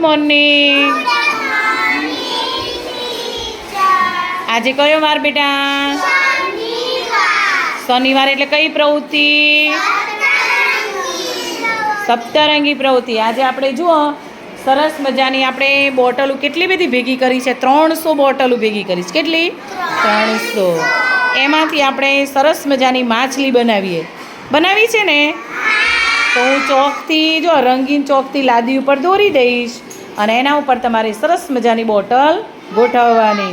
Morning. આજે કયો વાર બેટા? શનિવાર એટલે કઈ પ્રવૃત્તિ? સપ્તરંગી પ્રવૃત્તિ. આજે આપણે જુઓ, સરસ મજાની આપણે બોટલો કેટલી બધી ભેગી કરી છે? ત્રણસો બોટલો ભેગી કરી છે. કેટલી? ત્રણસો. એમાંથી આપણે સરસ મજાની માછલી બનાવીએ. બનાવી છે ને? તો હું ચોકથી, જો રંગીન ચોકથી લાદી ઉપર દોરી દઈશ અને એના ઉપર તમારે સરસ મજાની બોટલ ગોઠવવાની.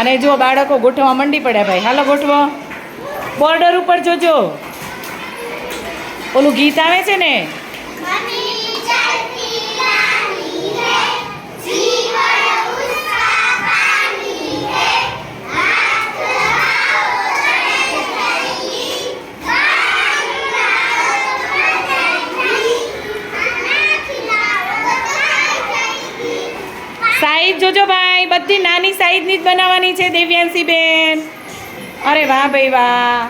અને જો બાળકો ગોઠવવા મંડી પડ્યા ભાઈ, હાલો ગોઠવો. બોર્ડર ઉપર જોજો. ઓલું ગીત આવે છે ને? જોજો ભાઈ, બધી નાની સાઈઝની જ બનાવવાની છે દેવ્યાંશી બેન અરે વાહ ભાઈ વાહ.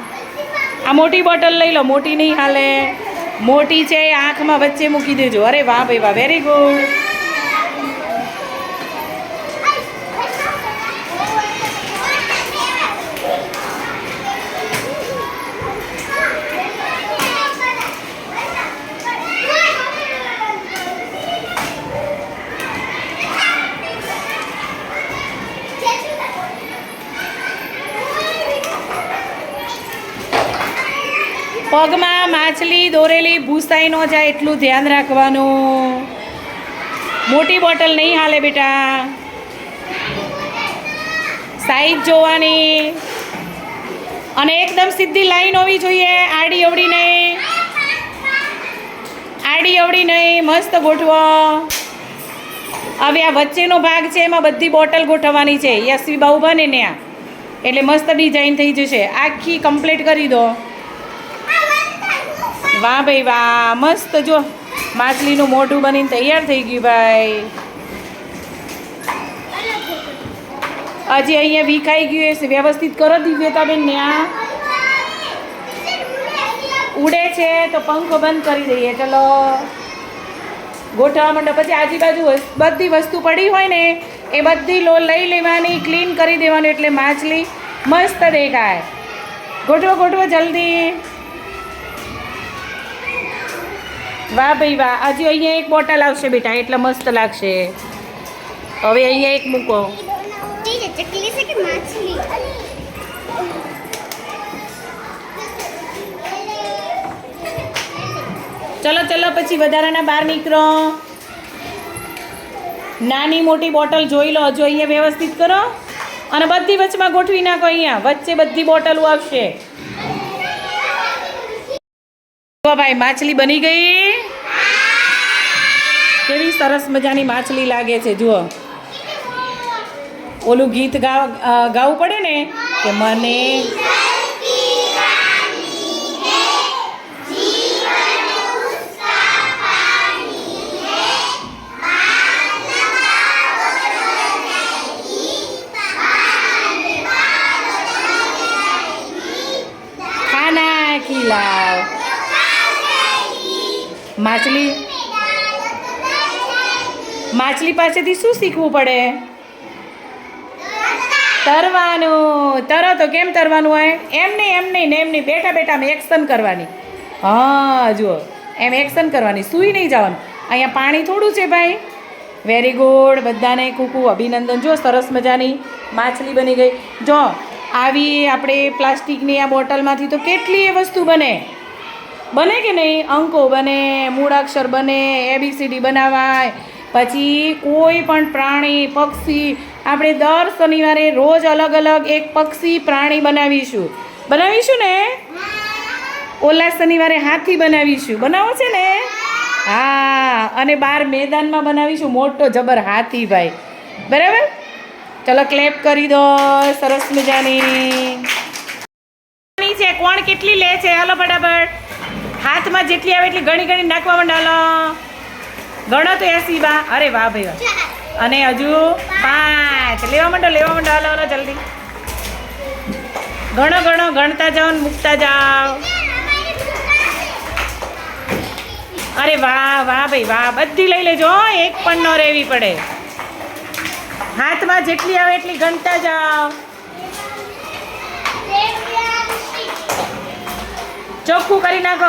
આ મોટી બોટલ લઈ લો, મોટી નહીં હાલે. મોટી છે આંખમાં વચ્ચે મૂકી દેજો. અરે વાહ ભાઈ વાહ વેરી ગુડ પગમાં માછલી દોરેલી ભૂસાઈ ન જાય એટલું ધ્યાન રાખવાનું. મોટી બોટલ નહીં હાલે બેટા. સાઈઝ જોવાની. અને એકદમ સીધી લાઈન હોવી જોઈએ. આડી અવડી નહીં. આડી અવડી નહીં. મસ્ત ગોઠવો. હવે આ વચ્ચેનો ભાગ છે, એમાં બધી બોટલ ગોઠવવાની છે. યશવી બાહુ બને ને આ. એટલે મસ્ત ડિઝાઇન થઈ જશે. આખી કમ્પ્લીટ કરી દો. વાહ ભાઈ વાહ, મસ્ત જો. માછલીનું મોઢું બનીને તૈયાર થઈ ગયું ભાઈ. હજી અહીંયા વિખાઈ ગયું હશે. વ્યવસ્થિત કરો દિવ્યતાબેન ને આ ઉડે છે તો પંખો બંધ કરી દઈએ, ચલો. ગોઠવવા માંડો. પછી આજુબાજુ બધી વસ્તુ પડી હોય ને, એ બધી લો, લઈ લેવાની, ક્લીન કરી દેવાનું. એટલે માછલી મસ્ત દેખાય. ગોઠવો ગોઠવો જલ્દી. વાહ ભાઈ વાહ. હજી અહીંયા એક બોટલ આવશે બેટા એટલે મસ્ત લાગશે. હવે અહીંયા એક મૂકો. ચલો ચલો પછી વધારાના બહાર નીકળો નાની મોટી બોટલ જોઈ લો જો અહીંયા વ્યવસ્થિત કરો. અને બધી વચમાં ગોઠવી નાખો અહીંયા. વચ્ચે બધી બોટલો આવશે. જુઓ ભાઈ માછલી બની ગઈ? કેવી સરસ મજાની માછલી લાગે છે, જુઓ. ઓલું ગીત ગાવ ગાવું પડે ને? કે મને માછલી? માછલી પાસેથી શું શીખવું પડે? તરવાનું. તરો તો કેમ તરવાનું હોય? એમ નહીં એમ નહીં ને એમ નહીં. બેઠા બેઠા આમ એક્શન કરવાની. હા, જુઓ. એમ એક્શન કરવાની. સૂઈ નહીં જવાનું. અહીંયા પાણી થોડું છે ભાઈ. વેરી ગુડ બધાને કુકુ અભિનંદન. જો સરસ મજાની માછલી બની ગઈ. જો, આવી આપણે પ્લાસ્ટિકની આ બોટલમાંથી તો કેટલી એ વસ્તુ બને? બને કે નહીં? અંકો બને, મૂળાક્ષર બને એબીસીડી બનાવાય. પછી કોઈ પણ પ્રાણી, પક્ષી, આપણે દર શનિવારે રોજ અલગ અલગ એક પક્ષી, પ્રાણી બનાવીશું. બનાવીશું ને? ઓલા શનિવારે હાથી બનાવીશું. બનાવો છે ને? હા, અને બાર મેદાનમાં બનાવીશું. મોટો જબર હાથી ભાઈ. બરાબર? ચલો ક્લેપ કરી દો. સરસ મજાની. છે? કોણ કેટલી લે છે? હલો ફટાફટ. હાથમાં જેટલી આવે એટલી ઘણી ઘણી નાખવા માંડો ગણો તો એસી બા. અરે વાહ ભાઈ અને હજુ પાંચ. લેવા માંડો લેવા માંડો. હલો હલો, જલ્દી. ગણો ગણો, ગણતા જાઓ ને મૂકતા જાઓ. અરે વાહ વાહ ભાઈ, વાહ. બધી લઈ લેજો એક પણ ન રહેવી પડે. હાથમાં જેટલી આવે એટલી ગણતા જાઓ. ચોખ્ખું કરી નાખો.